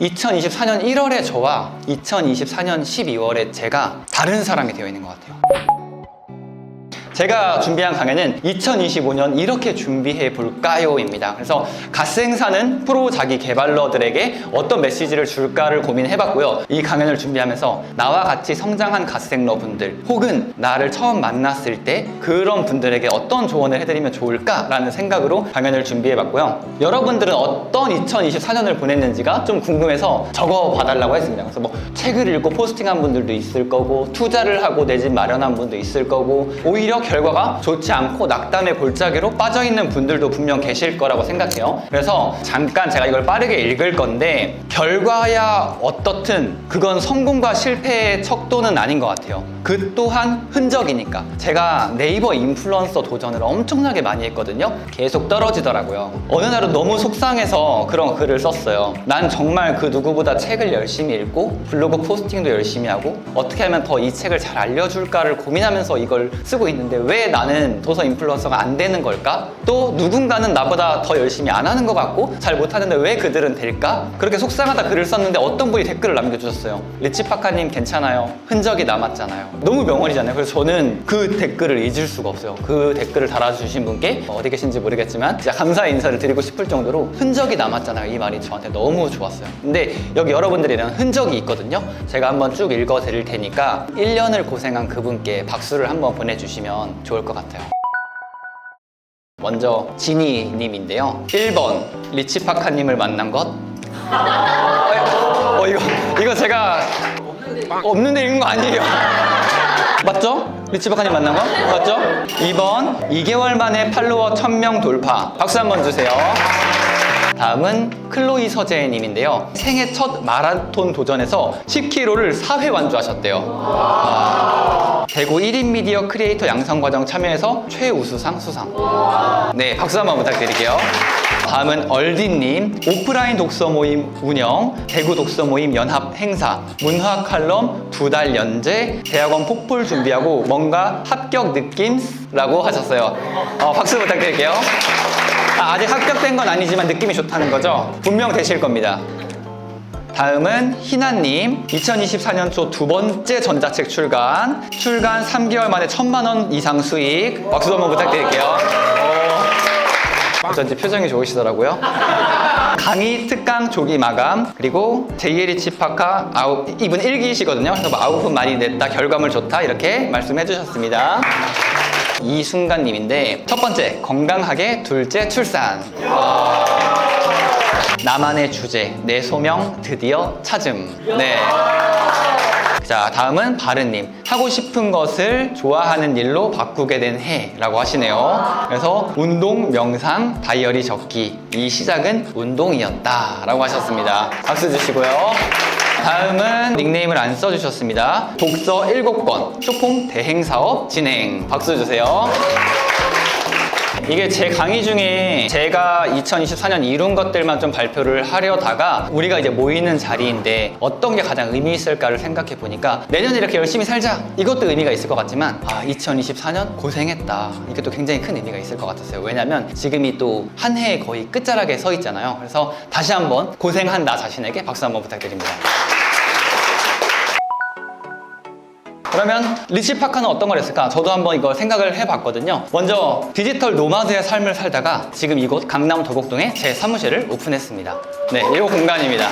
2024년 1월에 저와 2024년 12월에 제가 다른 사람이 되어 있는 것 같아요. 제가 준비한 강연은 2025년 이렇게 준비해 볼까요?입니다. 그래서 갓생사는 프로 자기 개발러들에게 어떤 메시지를 줄까를 고민해 봤고요. 이 강연을 준비하면서 나와 같이 성장한 갓생러 분들 혹은 나를 처음 만났을 때 그런 분들에게 어떤 조언을 해드리면 좋을까라는 생각으로 강연을 준비해 봤고요. 여러분들은 어떤 2024년을 보냈는지가 좀 궁금해서 적어 봐달라고 했습니다. 그래서 뭐 책을 읽고 포스팅한 분들도 있을 거고 투자를 하고 내 집 마련한 분도 있을 거고 오히려 결과가 좋지 않고 낙담의 골짜기로 빠져있는 분들도 분명 계실 거라고 생각해요. 그래서 잠깐 제가 이걸 빠르게 읽을 건데 결과야 어떻든 그건 성공과 실패의 척도는 아닌 것 같아요. 그 또한 흔적이니까 제가 네이버 인플루언서 도전을 엄청나게 많이 했거든요. 계속 떨어지더라고요. 어느 날은 너무 속상해서 그런 글을 썼어요. 난 정말 그 누구보다 책을 열심히 읽고 블로그 포스팅도 열심히 하고 어떻게 하면 더 이 책을 잘 알려줄까를 고민하면서 이걸 쓰고 있는데 왜 나는 도서 인플루언서가 안 되는 걸까? 또 누군가는 나보다 더 열심히 안 하는 것 같고 잘 못하는데 왜 그들은 될까? 그렇게 속상하다 글을 썼는데 어떤 분이 댓글을 남겨주셨어요. 리치파카님 괜찮아요. 흔적이 남았잖아요. 너무 명언이잖아요. 그래서 저는 그 댓글을 잊을 수가 없어요. 그 댓글을 달아주신 분께 어디 계신지 모르겠지만 진짜 감사 인사를 드리고 싶을 정도로 흔적이 남았잖아요. 이 말이 저한테 너무 좋았어요. 근데 여기 여러분들이랑 흔적이 있거든요. 제가 한번 쭉 읽어 드릴 테니까 1년을 고생한 그분께 박수를 한번 보내주시면 좋을 것 같아요. 먼저 지니님인데요. 1번 리치파카님을 만난 것. 어, 어, 이거 이거 제가 없는데 읽은 거 아니에요. 맞죠? 리치파카님 만난 거? 맞죠? 2번 2개월 만에 팔로워 1000명 돌파. 박수 한번 주세요. 다음은 클로이 서재님인데요. 생애 첫 마라톤 도전에서 10km를 4회 완주하셨대요. 와. 대구 1인 미디어 크리에이터 양성 과정 참여해서 최우수상 수상. 네, 박수 한번 부탁드릴게요. 다음은 얼디님 오프라인 독서 모임 운영, 대구 독서 모임 연합 행사, 문화 칼럼 두 달 연재, 대학원 폭풀 준비하고 뭔가 합격 느낌라고 하셨어요. 어, 박수 부탁드릴게요. 아, 아직 합격된 건 아니지만 느낌이 좋다는 거죠? 분명 되실 겁니다. 다음은 희나님 2024년 초두 번째 전자책 출간 출간 3개월 만에 천만 원 이상 수익 박수 한번 부탁드릴게요 어, 어쩐지 표정이 좋으시더라고요 강의 특강 조기 마감 그리고 JLE 치파카 아우 이분 일기시거든요 그래서 뭐 아웃풋 많이 냈다 결과물 좋다 이렇게 말씀해 주셨습니다 이순간님인데 첫 번째 건강하게 둘째 출산 나만의 주제, 내 소명 드디어 찾음. 네. 자, 다음은 바른님. 하고 싶은 것을 좋아하는 일로 바꾸게 된 해라고 하시네요. 그래서 운동, 명상, 다이어리 적기. 이 시작은 운동이었다. 라고 하셨습니다. 박수 주시고요. 다음은 닉네임을 안 써주셨습니다. 독서 7권, 쇼폼 대행 사업 진행. 박수 주세요. 이게 제 강의 중에 제가 2024년 이룬 것들만 좀 발표를 하려다가 우리가 이제 모이는 자리인데 어떤 게 가장 의미 있을까를 생각해 보니까 내년에 이렇게 열심히 살자. 이것도 의미가 있을 것 같지만 아 2024년 고생했다. 이게 또 굉장히 큰 의미가 있을 것 같았어요. 왜냐면 지금이 또 한 해의 거의 끝자락에 서 있잖아요. 그래서 다시 한번 고생한 나 자신에게 박수 한번 부탁드립니다 그러면 리치 파카는 어떤 걸 했을까? 저도 한번 이거 생각을 해봤거든요. 먼저 디지털 노마드의 삶을 살다가 지금 이곳 강남 도곡동에 제 사무실을 오픈했습니다. 네, 이거 공간입니다.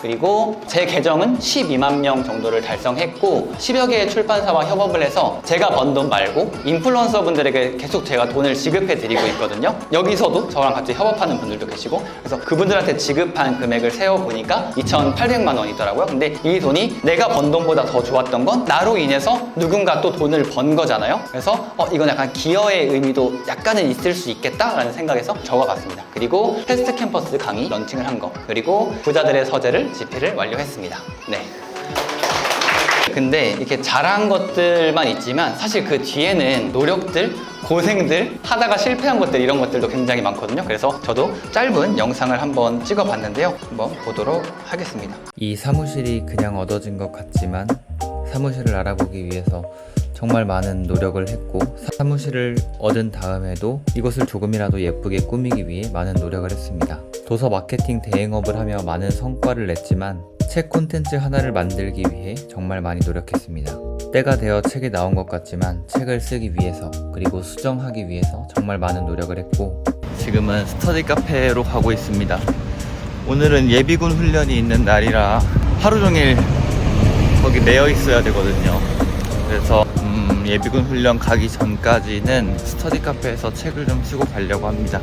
그리고 제 계정은 12만 명 정도를 달성했고 10여 개의 출판사와 협업을 해서 제가 번 돈 말고 인플루언서 분들에게 계속 제가 돈을 지급해 드리고 있거든요. 여기서도 저랑 같이 협업하는 분들도 계시고 그래서 그분들한테 지급한 금액을 세어 보니까 2,800만 원이더라고요. 근데 이 돈이 내가 번 돈보다 더 좋았던 건 나로 인해서 누군가 또 돈을 번 거잖아요. 그래서 어 이건 약간 기여의 의미도 약간은 있을 수 있겠다라는 생각에서 적어봤습니다. 그리고 패스트 캠퍼스 강의 런칭을 한 거, 그리고 부자들의 서재를 집필을 완료했습니다. 네. 근데 이렇게 잘한 것들만 있지만 사실 그 뒤에는 노력들, 고생들, 하다가 실패한 것들 이런 것들도 굉장히 많거든요. 그래서 저도 짧은 영상을 한번 찍어봤는데요. 한번 보도록 하겠습니다. 이 사무실이 그냥 얻어진 것 같지만 사무실을 알아보기 위해서 정말 많은 노력을 했고 사무실을 얻은 다음에도 이것을 조금이라도 예쁘게 꾸미기 위해 많은 노력을 했습니다. 도서 마케팅 대행업을 하며 많은 성과를 냈지만 책 콘텐츠 하나를 만들기 위해 정말 많이 노력했습니다. 때가 되어 책이 나온 것 같지만 책을 쓰기 위해서 그리고 수정하기 위해서 정말 많은 노력을 했고 지금은 스터디 카페로 가고 있습니다. 오늘은 예비군 훈련이 있는 날이라 하루 종일 거기 매여 있어야 되거든요. 그래서 음, 예비군 훈련 가기 전까지는 스터디 카페에서 책을 좀 쓰고 가려고 합니다.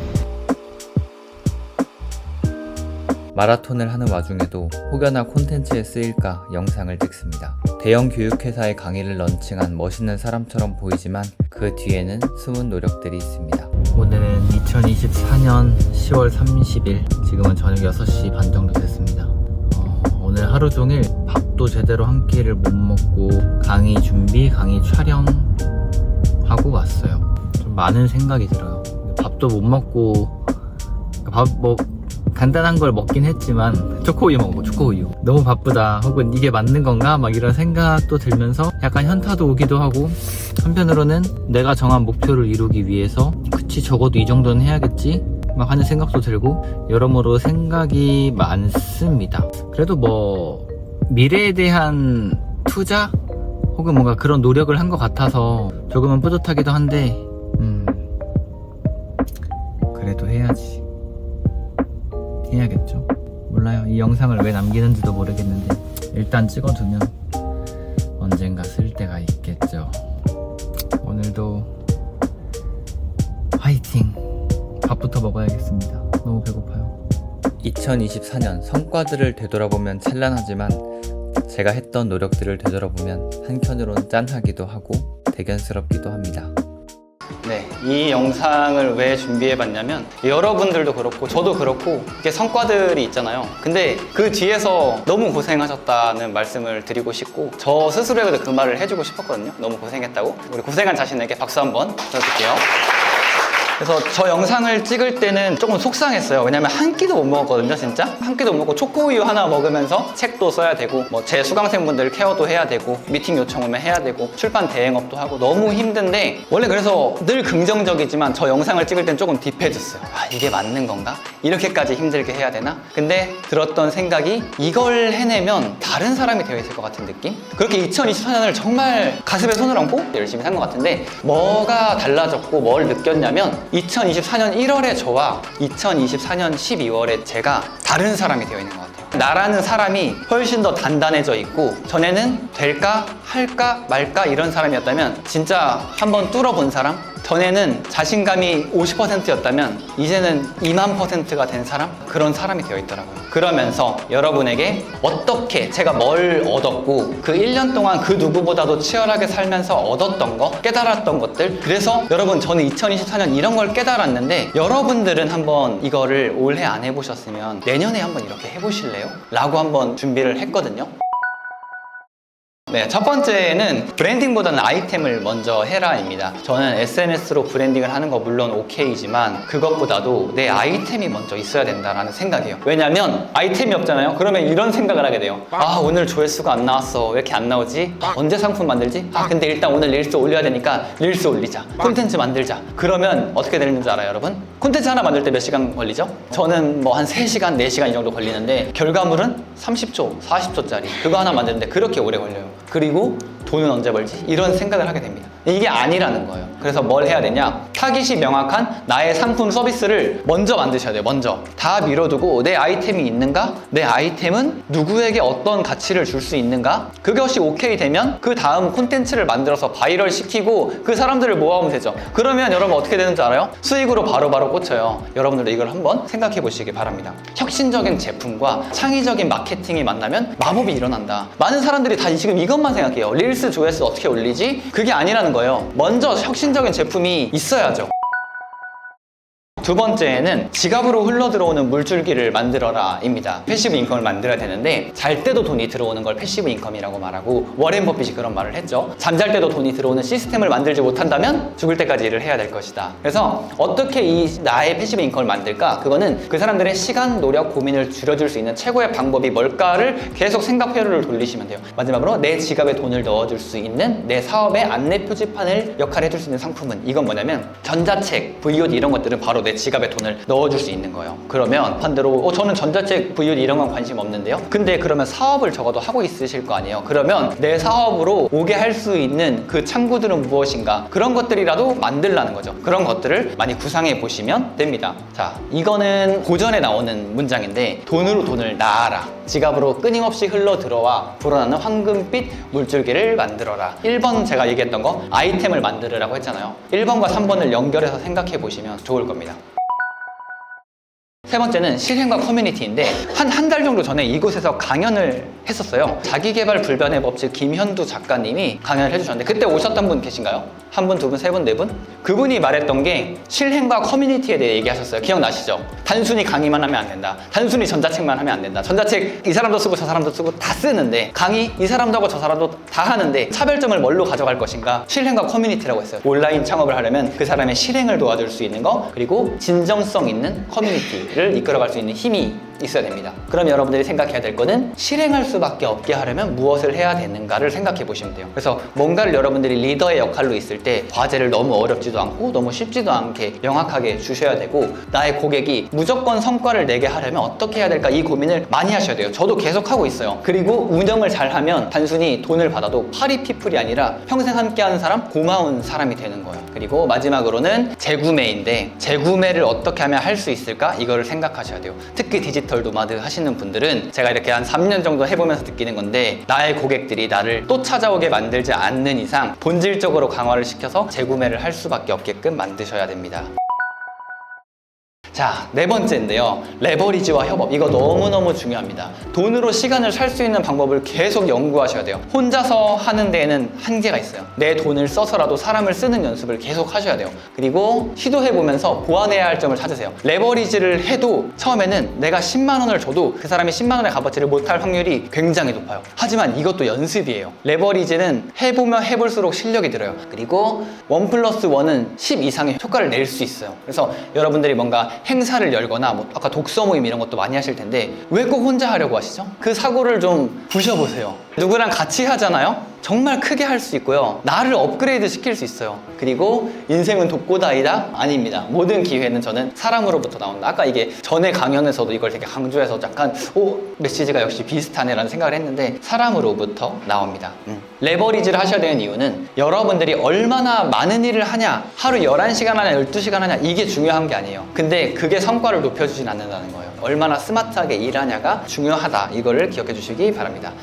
마라톤을 하는 와중에도 혹여나 콘텐츠에 쓰일까 영상을 찍습니다. 대형 교육회사의 강의를 런칭한 멋있는 사람처럼 보이지만 그 뒤에는 숨은 노력들이 있습니다. 오늘은 2024년 10월 30일, 지금은 저녁 6시 반 정도 됐습니다. 어, 오늘 하루 종일 밥도 제대로 한 끼를 못 먹고 강의 준비, 강의 촬영 하고 왔어요. 좀 많은 생각이 들어요. 밥도 못 먹고 밥뭐 간단한 걸 먹긴 했지만 초코우유 먹고 초코우유. 너무 바쁘다. 혹은 이게 맞는 건가? 막 이런 생각도 들면서 약간 현타도 오기도 하고 한편으로는 내가 정한 목표를 이루기 위해서 그치 적어도 이 정도는 해야겠지? 막 하는 생각도 들고 여러모로 생각이 많습니다. 그래도 뭐 미래에 대한 투자? 혹은 뭔가 그런 노력을 한 것 같아서 조금은 뿌듯하기도 한데 음 그래도 해야지 해야겠죠. 몰라요. 이 영상을 왜 남기는지도 모르겠는데 일단 찍어두면 언젠가 쓸 때가 있겠죠. 오늘도 화이팅! 밥부터 먹어야겠습니다. 너무 배고파요. 2024년 성과들을 되돌아보면 찬란하지만 제가 했던 노력들을 되돌아보면 한편으론 짠하기도 하고 대견스럽기도 합니다. 네, 이 영상을 왜 준비해봤냐면 여러분들도 그렇고 저도 그렇고 이게 성과들이 있잖아요. 근데 그 뒤에서 너무 고생하셨다는 말씀을 드리고 싶고 저 스스로에게도 그 말을 해주고 싶었거든요. 너무 고생했다고. 우리 고생한 자신에게 박수 한번 쳐드릴게요. 그래서 저 영상을 찍을 때는 조금 속상했어요. 왜냐면 한 끼도 못 먹었거든요, 진짜. 한 끼도 못 먹고 초코우유 하나 먹으면서 책도 써야 되고, 뭐 제 수강생분들 케어도 해야 되고, 미팅 요청 오면 해야 되고, 출판 대행업도 하고 너무 힘든데 원래 그래서 늘 긍정적이지만 저 영상을 찍을 땐 조금 딥해졌어요. 아 이게 맞는 건가? 이렇게까지 힘들게 해야 되나? 근데 들었던 생각이 이걸 해내면 다른 사람이 되어 있을 것 같은 느낌? 그렇게 2024년을 정말 가슴에 손을 얹고 열심히 산 것 같은데 뭐가 달라졌고 뭘 느꼈냐면 2024년 1월에 저와 2024년 12월에 제가 다른 사람이 되어 있는 것 같아요. 나라는 사람이 훨씬 더 단단해져 있고 전에는 될까 할까 말까 이런 사람이었다면 진짜 한번 뚫어본 사람 전에는 자신감이 50%였다면 이제는 2만 퍼센트가 된 사람 그런 사람이 되어 있더라고요. 그러면서 여러분에게 어떻게 제가 뭘 얻었고 그 1년 동안 그 누구보다도 치열하게 살면서 얻었던 거 깨달았던 것들 그래서 여러분 저는 2024년 이런 걸 깨달았는데 여러분들은 한번 이거를 올해 안 해보셨으면 내년에 한번 이렇게 해보실래요? 라고 한번 준비를 했거든요. 네, 첫 번째는 브랜딩보다는 아이템을 먼저 해라입니다. 저는 SNS로 브랜딩을 하는 거 물론 오케이지만 그것보다도 내 아이템이 먼저 있어야 된다라는 생각이에요. 왜냐면 아이템이 없잖아요. 그러면 이런 생각을 하게 돼요. 아, 오늘 조회수가 안 나왔어. 왜 이렇게 안 나오지? 아, 언제 상품 만들지? 아, 근데 일단 오늘 릴스 올려야 되니까 릴스 올리자. 콘텐츠 만들자. 그러면 어떻게 되는 줄 알아요, 여러분? 콘텐츠 하나 만들 때 몇 시간 걸리죠? 저는 뭐 한 3시간, 4시간 이 정도 걸리는데 결과물은 30초, 40초짜리. 그거 하나 만드는데 그렇게 오래 걸려요. 그리고 돈은 언제 벌지? 이런 생각을 하게 됩니다. 이게 아니라는 거예요. 그래서 뭘 해야 되냐? 타깃이 명확한 나의 상품 서비스를 먼저 만드셔야 돼요. 먼저. 다 밀어두고 내 아이템이 있는가? 내 아이템은 누구에게 어떤 가치를 줄 수 있는가? 그것이 오케이 되면 그 다음 콘텐츠를 만들어서 바이럴 시키고 그 사람들을 모아오면 되죠. 그러면 여러분 어떻게 되는 줄 알아요? 수익으로 바로 바로 꽂혀요. 여러분들도 이걸 한번 생각해 보시기 바랍니다. 혁신적인 제품과 창의적인 마케팅이 만나면 마법이 일어난다. 많은 사람들이 다 지금 이것만 생각해요. 릴스 조회수 어떻게 올리지? 그게 아니라는 거예요. 먼저 혁신적인 제품이 있어야죠. 두 번째는 지갑으로 흘러 들어오는 물줄기를 만들어라 입니다. 패시브 인컴을 만들어야 되는데 잘 때도 돈이 들어오는 걸 패시브 인컴이라고 말하고 워렌 버핏이 그런 말을 했죠. 잠잘 때도 돈이 들어오는 시스템을 만들지 못한다면 죽을 때까지 일을 해야 될 것이다. 그래서 어떻게 이 나의 패시브 인컴을 만들까? 그거는 그 사람들의 시간, 노력, 고민을 줄여줄 수 있는 최고의 방법이 뭘까를 계속 생각 회로를 돌리시면 돼요. 마지막으로 내 지갑에 돈을 넣어줄 수 있는 내 사업의 안내 표지판을 역할을 해줄 수 있는 상품은 이건 뭐냐면 전자책, VOD 이런 것들은 바로 내내 지갑에 돈을 넣어줄 수 있는 거예요. 그러면 반대로 어, 저는 전자책 VOD 이런 건 관심 없는데요. 근데 그러면 사업을 적어도 하고 있으실 거 아니에요. 그러면 내 사업으로 오게 할 수 있는 그 창구들은 무엇인가 그런 것들이라도 만들라는 거죠. 그런 것들을 많이 구상해 보시면 됩니다. 자, 이거는 고전에 나오는 문장인데 돈으로 돈을 낳아라. 지갑으로 끊임없이 흘러 들어와 불어나는 황금빛 물줄기를 만들어라. 1번 제가 얘기했던 거 아이템을 만들으라고 했잖아요. 1번과 3번을 연결해서 생각해 보시면 좋을 겁니다. 세 번째는 실행과 커뮤니티인데 한 한 달 정도 전에 이곳에서 강연을 했었어요. 자기개발 불변의 법칙 김현두 작가님이 강연을 해주셨는데 그때 오셨던 분 계신가요? 한 분, 두 분, 세 분, 네 분? 그분이 말했던 게 실행과 커뮤니티에 대해 얘기하셨어요. 기억나시죠? 단순히 강의만 하면 안 된다. 단순히 전자책만 하면 안 된다. 전자책 이 사람도 쓰고 저 사람도 쓰고 다 쓰는데 강의 이 사람도 하고 저 사람도 다 하는데 차별점을 뭘로 가져갈 것인가? 실행과 커뮤니티라고 했어요. 온라인 창업을 하려면 그 사람의 실행을 도와줄 수 있는 거 그리고 진정성 있는 커뮤니티를 이끌어갈 수 있는 힘이 있어야 됩니다. 그럼 여러분들이 생각해야 될 거는 실행할 수밖에 없게 하려면 무엇을 해야 되는가를 생각해 보시면 돼요. 그래서 뭔가를 여러분들이 리더의 역할로 있을 때 과제를 너무 어렵지도 않고 너무 쉽지도 않게 명확하게 주셔야 되고 나의 고객이 무조건 성과를 내게 하려면 어떻게 해야 될까 이 고민을 많이 하셔야 돼요. 저도 계속 하고 있어요. 그리고 운영을 잘 하면 단순히 돈을 받아도 파리 피플이 아니라 평생 함께 하는 사람, 고마운 사람이 되는 거예요. 그리고 마지막으로는 재구매인데 재구매를 어떻게 하면 할 수 있을까? 이거를 생각하셔야 돼요. 특히 디지털 노마드 하시는 분들은 제가 이렇게 한 3년 정도 해보면서 느끼는 건데 나의 고객들이 나를 또 찾아오게 만들지 않는 이상 본질적으로 강화를 시켜서 재구매를 할 수밖에 없게끔 만드셔야 됩니다. 자, 네 번째인데요. 레버리지와 협업. 이거 너무너무 중요합니다. 돈으로 시간을 살 수 있는 방법을 계속 연구하셔야 돼요. 혼자서 하는 데에는 한계가 있어요. 내 돈을 써서라도 사람을 쓰는 연습을 계속 하셔야 돼요. 그리고 시도해보면서 보완해야 할 점을 찾으세요. 레버리지를 해도 처음에는 내가 10만 원을 줘도 그 사람이 10만 원의 값어치를 못할 확률이 굉장히 높아요. 하지만 이것도 연습이에요. 레버리지는 해보면 해볼수록 실력이 들어요. 그리고 원 플러스 원은 10 이상의 효과를 낼 수 있어요. 그래서 여러분들이 뭔가 행사를 열거나 뭐 아까 독서 모임 이런 것도 많이 하실 텐데 왜 꼭 혼자 하려고 하시죠? 그 사고를 좀 부셔보세요. 누구랑 같이 하잖아요? 정말 크게 할 수 있고요. 나를 업그레이드 시킬 수 있어요. 그리고 인생은 독고다이다? 아닙니다. 모든 기회는 저는 사람으로부터 나온다. 아까 이게 전에 강연에서도 이걸 되게 강조해서 약간 오 메시지가 역시 비슷하네라는 생각을 했는데 사람으로부터 나옵니다. 음. 레버리지를 하셔야 되는 이유는 여러분들이 얼마나 많은 일을 하냐 하루 11시간 하냐 12시간 하냐 이게 중요한 게 아니에요. 근데 그게 성과를 높여주진 않는다는 거예요. 얼마나 스마트하게 일하냐가 중요하다. 이거를 기억해 주시기 바랍니다.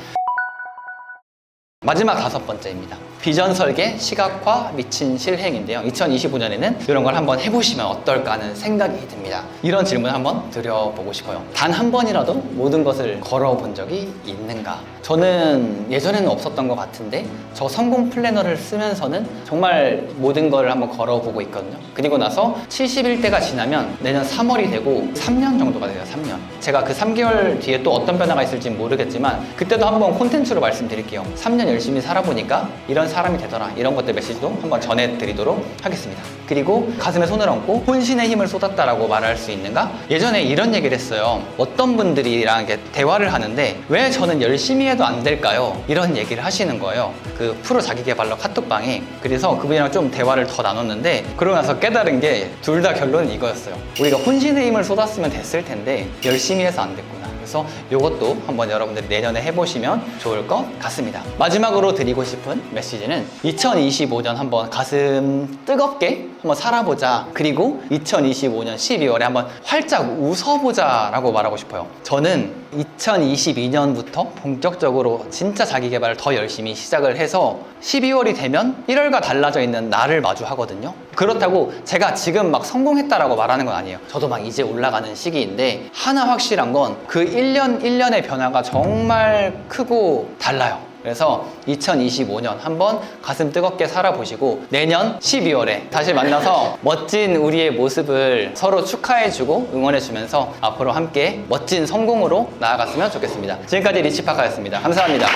마지막 다섯 번째입니다. 비전 설계, 시각화, 미친 실행인데요. 2025년에는 이런 걸 한번 해보시면 어떨까 하는 생각이 듭니다. 이런 질문 한번 드려보고 싶어요. 단 한 번이라도 모든 것을 걸어본 적이 있는가? 저는 예전에는 없었던 것 같은데 저 성공 플래너를 쓰면서는 정말 모든 걸 한번 걸어보고 있거든요. 그리고 나서 71대가 지나면 내년 3월이 되고 3년 정도가 돼요. 3년. 제가 그 3개월 뒤에 또 어떤 변화가 있을지 모르겠지만 그때도 한번 콘텐츠로 말씀드릴게요. 3년 열심히 살아보니까 이런 사람이 되더라. 이런 것들 메시지도 한번 전해드리도록 하겠습니다. 그리고 가슴에 손을 얹고 혼신의 힘을 쏟았다라고 말할 수 있는가? 예전에 이런 얘기를 했어요. 어떤 분들이랑 대화를 하는데 왜 저는 열심히 해도 안 될까요? 이런 얘기를 하시는 거예요. 그 프로 자기개발러 카톡방에. 그래서 그분이랑 좀 대화를 더 나눴는데 그러고 나서 깨달은 게 둘 다 결론은 이거였어요. 우리가 혼신의 힘을 쏟았으면 됐을 텐데 열심히 해서 안 됐구나. 그래서 이것도 한번 여러분들이 내년에 해보시면 좋을 것 같습니다. 마지막으로 드리고 싶은 메시지는 2025년 한번 가슴 뜨겁게 한번 살아보자. 그리고 2025년 12월에 한번 활짝 웃어보자 라고 말하고 싶어요. 저는 2022년부터 본격적으로 진짜 자기 개발을 더 열심히 시작을 해서 12월이 되면 1월과 달라져 있는 나를 마주하거든요. 그렇다고 제가 지금 막 성공했다라고 말하는 건 아니에요. 저도 막 이제 올라가는 시기인데 하나 확실한 건 그 1년 1년의 변화가 정말 크고 달라요. 그래서 2025년 한번 가슴 뜨겁게 살아보시고 내년 12월에 다시 만나서 멋진 우리의 모습을 서로 축하해주고 응원해주면서 앞으로 함께 멋진 성공으로 나아갔으면 좋겠습니다. 지금까지 리치파카였습니다. 감사합니다.